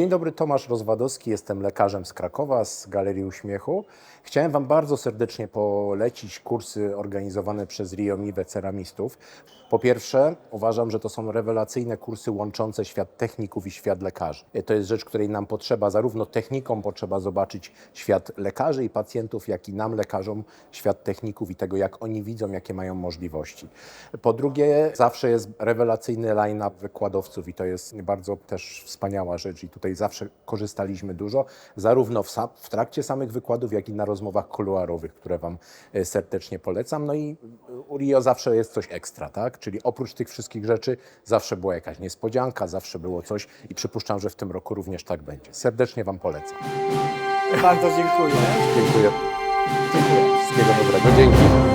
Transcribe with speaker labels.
Speaker 1: Dzień dobry, Tomasz Rozwadowski, jestem lekarzem z Krakowa, z Galerii Uśmiechu. Chciałem Wam bardzo serdecznie polecić kursy organizowane przez Rio Mive ceramistów. Po pierwsze, uważam, że to są rewelacyjne kursy łączące świat techników i świat lekarzy. To jest rzecz, której nam potrzeba, zarówno technikom potrzeba zobaczyć świat lekarzy i pacjentów, jak i nam, lekarzom, świat techników i tego, jak oni widzą, jakie mają możliwości. Po drugie, zawsze jest rewelacyjny line-up wykładowców i to jest bardzo też wspaniała rzecz i tutaj zawsze korzystaliśmy dużo, zarówno w, w trakcie samych wykładów, jak i na rozmowach kuluarowych, które Wam e, serdecznie polecam. No i u Rio zawsze jest coś ekstra, tak? Czyli oprócz tych wszystkich rzeczy zawsze była jakaś niespodzianka, zawsze było coś i przypuszczam, że w tym roku również tak będzie. Serdecznie Wam polecam.
Speaker 2: Bardzo dziękuję.
Speaker 1: Dziękuję.
Speaker 2: Dziękuję.